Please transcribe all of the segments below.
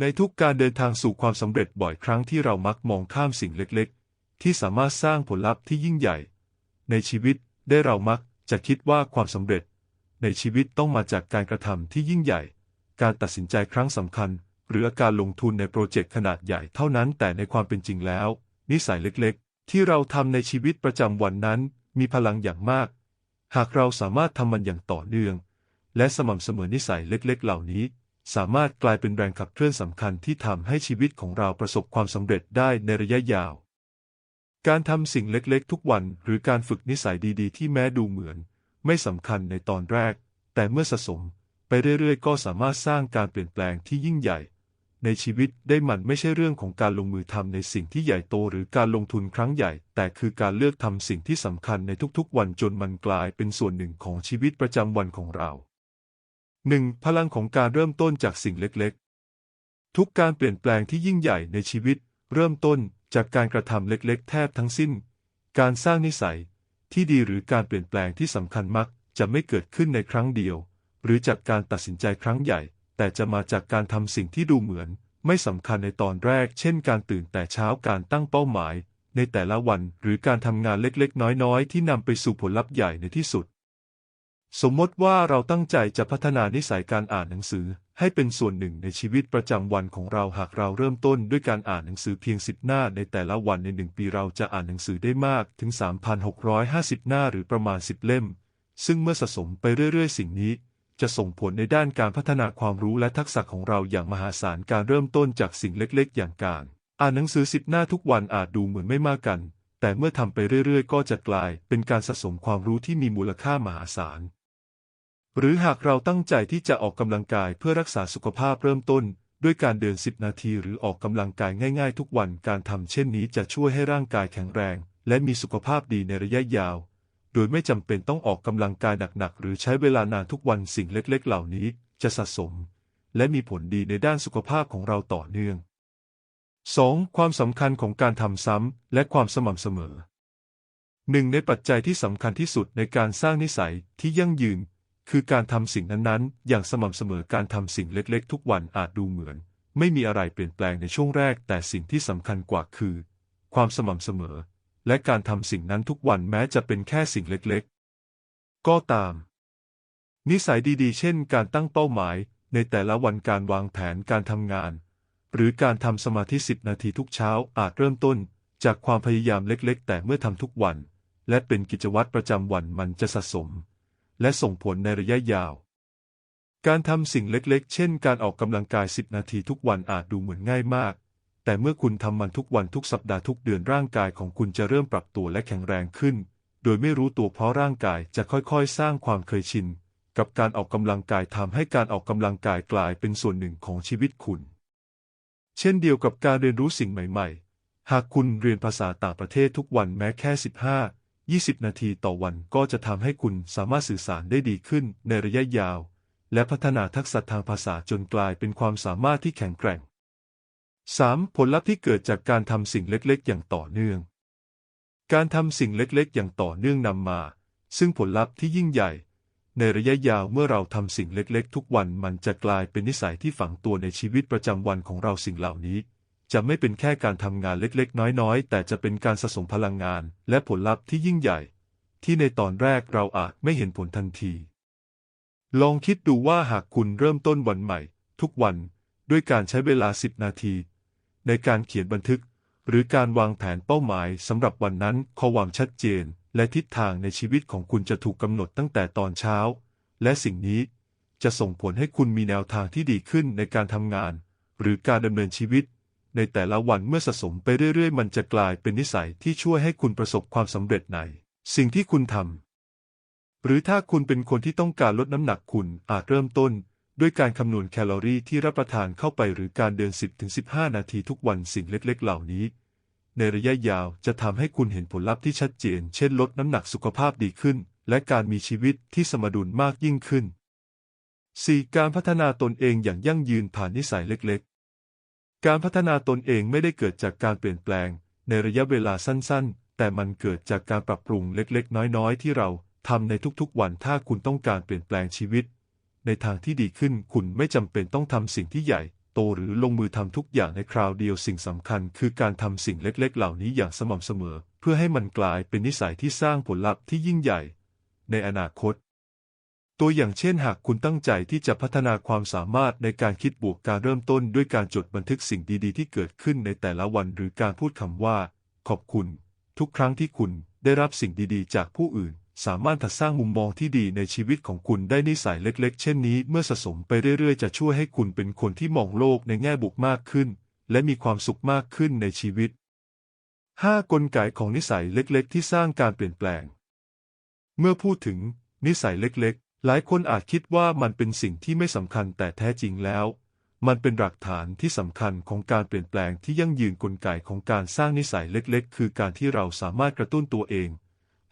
ในทุกการเดินทางสู่ความสำเร็จบ่อยครั้งที่เรามักมองข้ามสิ่งเล็กๆ ที่สามารถสร้างผลลัพธ์ที่ยิ่งใหญ่ ในชีวิตได้เรามักจะคิดว่าความสำเร็จ ในชีวิตต้องมาจากการกระทำที่ยิ่งใหญ่ การตัดสินใจครั้งสำคัญ หรือการลงทุนในโปรเจกต์ขนาดใหญ่เท่านั้นแต่ในความเป็นจริงแล้ว นิสัยเล็กๆ ที่เราทำในชีวิตประจำวันนั้น มีพลังอย่างมาก หากเราสามารถทำมันอย่างต่อเนื่อง และสม่ำเสมอนิสัยเล็กๆ เหล่านี้ สามารถกลายเป็นแรงขับเคลื่อนสำคัญที่ทำให้ชีวิตของเราประสบความสำเร็จได้ในระยะยาว การทำสิ่งเล็กๆ ทุกวันหรือการฝึกนิสัยดีๆ ที่แม้ดูเหมือน ไม่สำคัญในตอนแรก แต่เมื่อสะสม ไปเรื่อยๆ ก็สามารถสร้างการเปลี่ยนแปลงที่ยิ่งใหญ่ ในชีวิตได้มันไม่ใช่เรื่องของการลงมือทำในสิ่งที่ใหญ่โตหรือการลงทุนครั้งใหญ่ แต่คือการเลือกทำสิ่งที่สำคัญในทุกๆ วันจนมันกลายเป็นส่วนหนึ่งของชีวิตประจำวันของเรา 1. พลังของการเริ่มต้นจากสิ่งเล็กๆ ทุกการเปลี่ยนแปลงที่ยิ่งใหญ่ในชีวิต เริ่มต้นจากการกระทำเล็กๆ แทบทั้งสิ้น การสร้างนิสัยที่ดีหรือการเปลี่ยนแปลงที่สำคัญมักจะไม่เกิดขึ้นในครั้งเดียว หรือจากการตัดสินใจครั้งใหญ่ แต่จะมาจากการทำสิ่งที่ดูเหมือน ไม่สำคัญในตอนแรก เช่น การตื่นแต่เช้าการตั้งเป้าหมาย ในแต่ละวันหรือการทำงานเล็กๆ น้อยๆ ที่นำไปสู่ผลลัพธ์ใหญ่ในที่สุด สมมติว่าเราตั้งใจจะพัฒนานิสัยการอ่านหนังสือ ให้เป็นส่วนหนึ่งในชีวิตประจำวันของเราหากเราเริ่มต้นด้วยการอ่านหนังสือเพียง 10 หน้าในแต่ละวันในหนึ่งปีเราจะอ่านหนังสือได้มากถึง 3,650 หน้าหรือประมาณ 10 เล่ม ซึ่งเมื่อสะสมไปเรื่อย ๆ สิ่งนี้ จะส่งผลในด้านการพัฒนาความรู้และทักษะของเราอย่างมหาศาลการเริ่มต้นจากสิ่งเล็กๆ อย่างการ อ่านหนังสือ 10 หน้าทุกวันอาจดูเหมือนไม่มากกัน แต่เมื่อทำไปเรื่อย ๆ ก็จะกลายเป็นการสะสมความรู้ที่มีมูลค่ามหาศาล หรือหากเราตั้งใจที่จะออกกำลังกายเพื่อรักษาสุขภาพเริ่มต้น ด้วยการเดิน 10 นาทีหรือออกกำลังกายง่ายๆ ทุกวันการทำเช่นนี้จะช่วยให้ร่างกายแข็งแรง และมีสุขภาพดีในระยะยาว โดยไม่จำเป็นต้องออกกำลังกายหนักๆ หรือใช้เวลานานทุกวันสิ่งเล็กๆ เหล่านี้จะสะสม และมีผลดีในด้านสุขภาพของเราต่อเนื่อง 2. ความสำคัญของการทำซ้ำและความสม่ำเสมอหนึ่งในปัจจัยที่สำคัญที่สุดในการสร้างนิสัยที่ยั่งยืน คือการทำสิ่งนั้นๆ อย่างสม่ำเสมอการทำสิ่งเล็กๆ ทุกวันอาจดูเหมือน ไม่มีอะไรเปลี่ยนแปลงในช่วงแรก แต่สิ่งที่สำคัญกว่าคือ ความสม่ำเสมอ และการทำสิ่งนั้นทุกวันแม้จะเป็นแค่สิ่งเล็กๆ ก็ตาม นิสัยดีๆ เช่น การตั้งเป้าหมาย ในแต่ละวันการวางแผนการทำงาน หรือการทำสมาธิ10นาทีทุกเช้าอาจเริ่มต้น จากความพยายามเล็กๆ แต่เมื่อทำทุกวัน และเป็นกิจวัตรประจำวันมันจะสะสม และส่งผลในระยะยาว การทำสิ่งเล็กๆ เช่น การออกกำลังกาย 10 นาทีทุกวันอาจดูเหมือนง่ายมาก แต่เมื่อคุณทำมันทุกวันทุกสัปดาห์ทุกเดือนร่างกายของคุณจะเริ่มปรับตัวและแข็งแรงขึ้น โดยไม่รู้ตัวเพราะร่างกายจะค่อยๆ สร้างความเคยชิน กับการออกกำลังกายทำให้การออกกำลังกายกลายเป็นส่วนหนึ่งของชีวิตคุณ เช่นเดียวกับการเรียนรู้สิ่งใหม่ ๆ หากคุณเรียนภาษาต่างประเทศทุกวันแม้แค่ 15 20 นาทีต่อวันก็จะทำให้คุณสามารถสื่อสารได้ดีขึ้นในระยะยาว และพัฒนาทักษะทางภาษาจนกลายเป็นความสามารถที่แข็งแกร่ง 3. ผลลัพธ์ที่เกิดจากการทำสิ่งเล็กๆ อย่างต่อเนื่อง การทำสิ่งเล็กๆ อย่างต่อเนื่องนำมา ซึ่งผลลัพธ์ที่ยิ่งใหญ่ ในระยะยาวเมื่อเราทำสิ่งเล็กๆ ทุกวันมันจะกลายเป็นนิสัยที่ฝังตัวในชีวิตประจำวันของเราสิ่งเหล่านี้ จะไม่เป็นแค่การทำงานเล็กๆ น้อยๆ แต่จะเป็นการสะสมพลังงาน และผลลัพธ์ที่ยิ่งใหญ่ ที่ในตอนแรกเราอาจไม่เห็นผลทันที ลองคิดดูว่าหากคุณเริ่มต้นวันใหม่ ทุกวันด้วยการใช้เวลา 10 นาที ในการเขียนบันทึก หรือการวางแผนเป้าหมายสำหรับวันนั้นความชัดเจน และทิศทางในชีวิตของคุณจะถูกกำหนดตั้งแต่ตอนเช้า และสิ่งนี้จะส่งผลให้คุณมีแนวทางที่ดีขึ้นในการทำงาน หรือการดำเนินชีวิต ในแต่ละวันเมื่อสะสมไปเรื่อยๆ มันจะกลายเป็นนิสัยที่ช่วยให้คุณประสบความสำเร็จใน สิ่งที่คุณทำหรือถ้าคุณเป็นคนที่ต้องการลดน้ำหนักคุณอาจเริ่มต้น ด้วยการคำนวณแคลอรี่ที่รับประทานเข้าไปหรือการเดิน 10-15 นาทีทุกวันสิ่งเล็ก ๆ เหล่านี้ ในระยะยาวจะทำให้คุณเห็นผลลัพธ์ที่ชัดเจน เช่น ลดน้ำหนักสุขภาพดีขึ้น และการมีชีวิตที่สมดุลมากยิ่งขึ้น 4. การพัฒนาตนเองอย่างยั่งยืนผ่านนิสัยเล็กๆ การพัฒนาตนเองไม่ได้เกิดจากการเปลี่ยนแปลง ในระยะเวลาสั้น ๆ แต่มันเกิดจากการปรับปรุงเล็ก ๆ น้อย ๆ ที่เราทำในทุกๆ วันถ้าคุณต้องการเปลี่ยนแปลงชีวิต ในทางที่ดีขึ้นคุณไม่จำเป็นต้องทำสิ่งที่ใหญ่ โตหรือลงมือทำทุกอย่างในคราวเดียวสิ่งสำคัญ คือการทำสิ่งเล็ก ๆ เหล่านี้อย่างสม่ำเสมอ เพื่อให้มันกลายเป็นนิสัยที่สร้างผลลัพธ์ที่ยิ่งใหญ่ ในอนาคต ตัวอย่างเช่นหากคุณตั้งใจที่จะพัฒนาความสามารถในการคิดบวกการเริ่มต้นด้วยการจดบันทึกสิ่งดีๆ ที่เกิดขึ้นในแต่ละวันหรือการพูดคำว่า ขอบคุณ ทุกครั้งที่คุณได้รับสิ่งดีๆ จากผู้อื่น สามารถถัดสร้างมุมมองที่ดีในชีวิตของคุณได้นิสัยเล็กๆ เช่นนี้ เมื่อสะสมไปเรื่อยๆ จะช่วยให้คุณเป็นคนที่มองโลกในแง่บวกมากขึ้น และมีความสุขมากขึ้นในชีวิต 5. กลไกของนิสัยเล็กๆ ที่สร้างการเปลี่ยนแปลง เมื่อพูดถึงนิสัยเล็กๆ หลายคนอาจคิดว่ามันเป็นสิ่งที่ไม่สำคัญแต่แท้จริงแล้ว มันเป็นหลักฐานที่สำคัญของการเปลี่ยนแปลงที่ยั่งยืนกลไกของการสร้างนิสัยเล็กๆ คือการที่เราสามารถกระตุ้นตัวเอง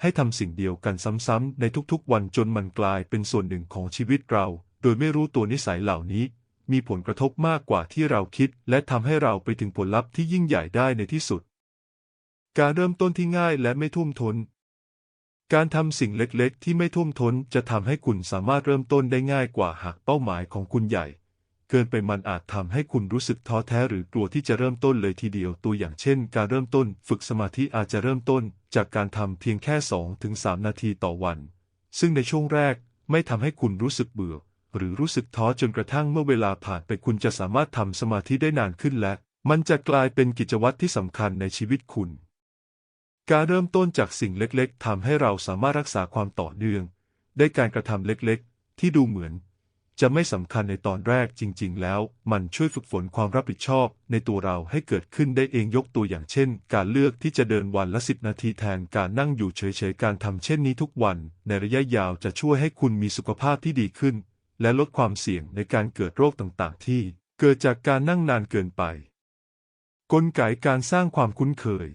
ให้ทำสิ่งเดียวกันซ้ำๆในทุกๆ วันจนมันกลายเป็นส่วนหนึ่งของชีวิตเรา โดยไม่รู้ตัวนิสัยเหล่านี้ มีผลกระทบมากกว่าที่เราคิด และทำให้เราไปถึงผลลัพธ์ที่ยิ่งใหญ่ได้ในที่สุด การเริ่มต้นที่ง่ายและไม่ทุ่มทน การทำสิ่งเล็กๆ ที่ไม่ทุ่มทนจะทำให้คุณสามารถเริ่มต้นได้ง่ายกว่าหากเป้าหมายของคุณใหญ่ เกินไปมันอาจทำให้คุณรู้สึกท้อแท้หรือกลัวที่จะเริ่มต้นเลยทีเดียวตัวอย่างเช่น การเริ่มต้นฝึกสมาธิอาจจะเริ่มต้น จากการทำเพียงแค่ 2-3ถึงนาทีต่อวัน ซึ่งในช่วงแรกไม่ทำให้คุณรู้สึกเบื่อ หรือรู้สึกท้อจนกระทั่งเมื่อเวลาผ่านไปคุณจะสามารถทำสมาธิได้นานขึ้นและ มันจะกลายเป็นกิจวัตรที่สำคัญในชีวิตคุณ การเริ่มต้นจากสิ่งเล็กๆทำให้เราสามารถรักษาความต่อเนื่อง ได้การกระทำเล็กๆ ที่ดูเหมือน จะไม่สำคัญในตอนแรกจริง ๆ แล้ว มันช่วยฝึกฝนความรับผิดชอบในตัวเราให้เกิดขึ้นได้เองยกตัวอย่างเช่น การเลือกที่จะเดินวันละสิบนาทีแทนการนั่งอยู่เฉยๆการทำเช่นนี้ทุกวัน ในระยะยาวจะช่วยให้คุณมีสุขภาพที่ดีขึ้น และลดความเสี่ยงในการเกิดโรคต่างๆ ที่ เกิดจากการนั่งนานเกินไป กลไกการสร้างความคุ้นเคย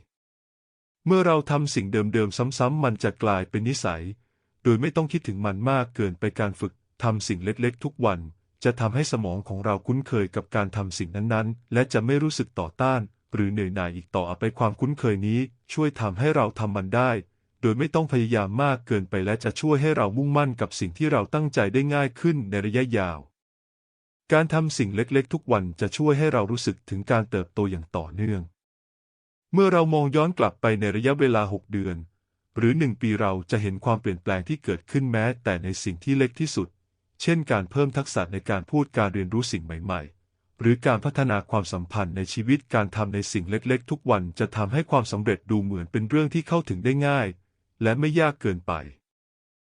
เมื่อเราทำสิ่งเดิมๆซ้ำๆมันจะกลายเป็นนิสัย โดยไม่ต้องคิดถึงมันมากเกินไปการฝึกทำสิ่งเล็กๆ ทุกวัน จะทำให้สมองของเราคุ้นเคยกับการทำสิ่งนั้นๆ และจะไม่รู้สึกต่อต้าน หรือเหนื่อยหน่ายอีกต่อไปความคุ้นเคยนี้ ช่วยทำให้เราทำมันได้ โดยไม่ต้องพยายามมากเกินไปและจะช่วยให้เรามุ่งมั่นกับสิ่งที่เราตั้งใจได้ง่ายขึ้นในระยะยาว การทำสิ่งเล็กๆ ทุกวันจะช่วยให้เรารู้สึกถึงการเติบโตอย่างต่อเนื่อง เมื่อเรามองย้อนกลับไปในระยะเวลา 6 เดือน หรือ 1 ปีเราจะเห็นความเปลี่ยนแปลงที่เกิดขึ้นแม้ แต่ในสิ่งที่เล็กที่สุด เช่นการเพิ่มทักษะในการพูดการเรียนรู้สิ่งใหม่ๆ หรือการพัฒนาความสัมพันธ์ในชีวิตการทำในสิ่งเล็กๆ ทุกวันจะทำให้ความสำเร็จดูเหมือนเป็นเรื่องที่เข้าถึงได้ง่าย และไม่ยากเกินไป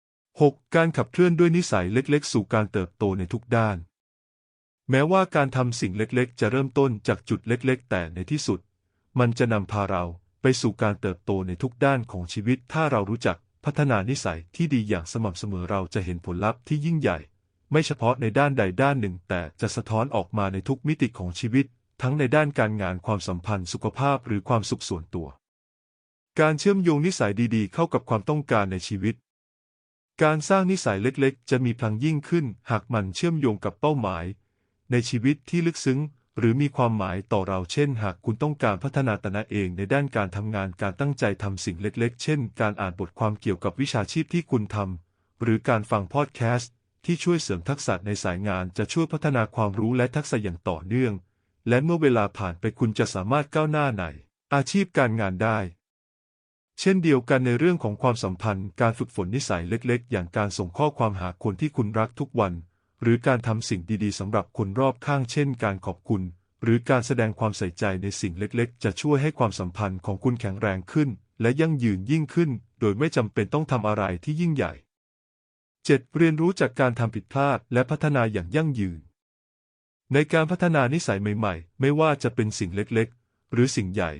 6. การขับเคลื่อนด้วยนิสัยเล็ก ๆ สู่การเติบโตในทุกด้าน แม้ว่าการทำสิ่งเล็กๆ จะเริ่มต้นจากจุดเล็ก ๆ แต่ในที่สุด มันจะนำพาเราไปสู่การเติบโตในทุกด้านของชีวิต ถ้าเรารู้จักพัฒนานิสัยที่ดีอย่างสม่ำเสมอเราจะเห็นผลลัพธ์ที่ยิ่งใหญ่ ไม่เฉพาะในด้านใดด้านหนึ่ง แต่จะสะท้อนออกมาในทุกมิติของชีวิต ทั้งในด้านการงานความสัมพันธ์สุขภาพหรือความสุขส่วนตัว การเชื่อมโยงนิสัยดีๆ เข้ากับความต้องการในชีวิต การสร้างนิสัยเล็กๆ จะมีพลังยิ่งขึ้น หากมันเชื่อมโยงกับเป้าหมาย ในชีวิตที่ลึกซึ้ง หรือมีความหมายต่อเราเช่น หากคุณต้องการพัฒนาตนเองในด้านการทำงานการตั้งใจทำสิ่งเล็กๆ เช่น การอ่านบทความเกี่ยวกับวิชาชีพที่คุณทำหรือการฟังพอดแคสต์ที่ช่วยเสริมทักษะในสายงานจะช่วยพัฒนาความรู้และทักษะอย่างต่อเนื่อง และเมื่อเวลาผ่านไปคุณจะสามารถก้าวหน้าในอาชีพการงานได้ เช่นเดียวกันในเรื่องของความสัมพันธ์ การฝึกฝนนิสัยเล็ก ๆ อย่างการส่งข้อความหาคนที่คุณรักทุกวัน หรือการทำสิ่งดีๆสำหรับคนรอบข้างเช่นการขอบคุณ หรือการแสดงความใส่ใจในสิ่งเล็กๆ จะช่วยให้ความสัมพันธ์ของคุณแข็งแรงขึ้น และยั่งยืนยิ่งขึ้น โดยไม่จำเป็นต้องทำอะไรที่ยิ่งใหญ่ 7. เรียนรู้จากการทำผิดพลาดและพัฒนาอย่างยั่งยืน ในการพัฒนานิสัยใหม่ๆ ไม่ว่าจะเป็นสิ่งเล็กๆ หรือสิ่งใหญ่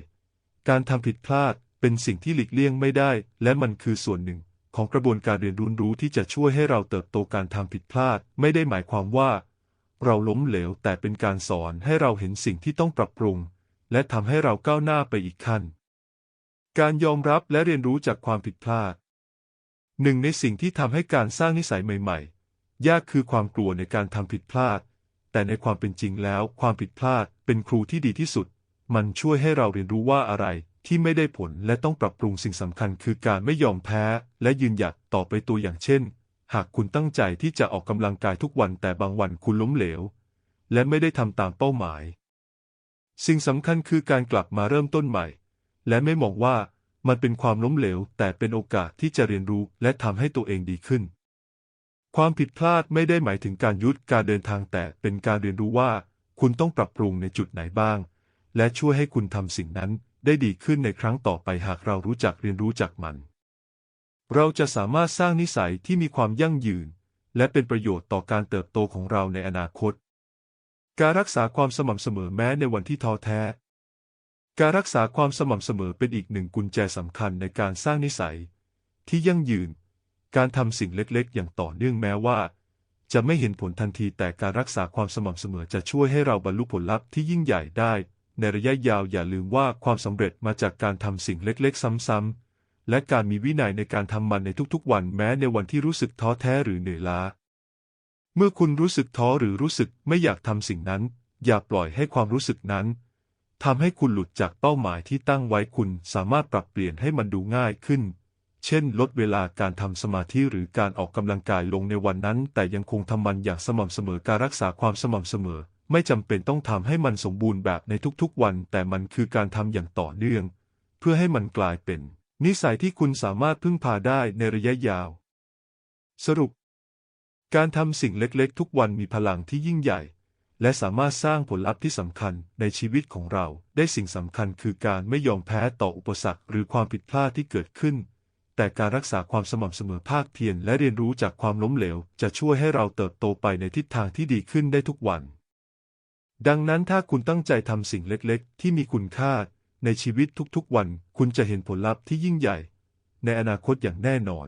การทำผิดพลาดเป็นสิ่งที่หลีกเลี่ยงไม่ได้ และมันคือส่วนหนึ่ง ของกระบวนการเรียนรู้รู้ที่จะช่วยให้เราเติบโตการทำผิดพลาด ไม่ได้หมายความว่า เราล้มเหลวแต่เป็นการสอนให้เราเห็นสิ่งที่ต้องปรับปรุง และทำให้เราก้าวหน้าไปอีกขั้น การยอมรับและเรียนรู้จากความผิดพลาด หนึ่งในสิ่งที่ทำให้การสร้างนิสัยใหม่ ๆ ยากคือความกลัวในการทำผิดพลาด แต่ในความเป็นจริงแล้ว ความผิดพลาดเป็นครูที่ดีที่สุด มันช่วยให้เราเรียนรู้ว่าอะไร ที่ไม่ได้ผลและต้องปรับปรุงสิ่งสำคัญคือการไม่ยอมแพ้ และยืนหยัดต่อไปตัวอย่างเช่น หากคุณตั้งใจที่จะออกกำลังกายทุกวันแต่บางวันคุณล้มเหลว และไม่ได้ทำตามเป้าหมาย สิ่งสำคัญคือการกลับมาเริ่มต้นใหม่ และไม่มองว่ามันเป็นความล้มเหลว แต่เป็นโอกาสที่จะเรียนรู้และทำให้ตัวเองดีขึ้น ความผิดพลาดไม่ได้หมายถึงการยุดการเดินทางแต่เป็นการเรียนรู้ว่า คุณต้องปรับปรุงในจุดไหนบ้าง และช่วยให้คุณทำสิ่งนั้น ได้ดีขึ้นในครั้งต่อไปหากเรารู้จักเรียนรู้จากมัน เราจะสามารถสร้างนิสัยที่มีความยั่งยืน และเป็นประโยชน์ต่อการเติบโตของเราในอนาคต การรักษาความสม่ำเสมอแม้ในวันที่ท้อแท้ การรักษาความสม่ำเสมอเป็นอีกหนึ่งกุญแจสำคัญในการสร้างนิสัย ที่ยั่งยืน การทำสิ่งเล็กๆ อย่างต่อเนื่องแม้ว่า จะไม่เห็นผลทันทีแต่การรักษาความสม่ำเสมอจะช่วยให้เราบรรลุผลลัพธ์ที่ยิ่งใหญ่ได้ ในระยะยาวอย่าลืมว่าความสำเร็จมาจากการทำสิ่งเล็กๆ ซ้ำๆ และการมีวินัยในการทำมันในทุกๆ วันแม้ในวันที่รู้สึกท้อแท้หรือเหนื่อยล้า เมื่อคุณรู้สึกท้อหรือรู้สึกไม่อยากทำสิ่งนั้น อย่าปล่อยให้ความรู้สึกนั้นทำให้คุณหลุดจากเป้าหมายที่ตั้งไว้คุณสามารถปรับเปลี่ยนให้มันดูง่ายขึ้น เช่น ลดเวลาการทำสมาธิหรือการออกกำลังกายลงในวันนั้น แต่ยังคงทำมันอย่างสม่ำเสมอการรักษาความสม่ำเสมอ ไม่จำเป็นต้องทำให้มันสมบูรณ์แบบในทุกๆวัน แต่มันคือการทำอย่างต่อเนื่อง เพื่อให้มันกลายเป็น นิสัยที่คุณสามารถพึ่งพาได้ในระยะยาว สรุป การทำสิ่งเล็กๆ ทุกวันมีพลังที่ยิ่งใหญ่ และสามารถสร้างผลลัพธ์ที่สำคัญในชีวิตของเรา ได้สิ่งสำคัญคือการไม่ยอมแพ้ต่ออุปสรรค หรือความผิดพลาดที่เกิดขึ้น แต่การรักษาความสม่ำเสมอภาคเพียรและเรียนรู้จากความล้มเหลว จะช่วยให้เราเติบโตไปในทิศทางที่ดีขึ้นได้ทุกวัน ดังนั้นถ้าคุณตั้งใจทำสิ่งเล็กๆ ที่มีคุณค่าในชีวิตทุกๆวัน คุณจะเห็นผลลัพธ์ที่ยิ่งใหญ่ ในอนาคตอย่างแน่นอน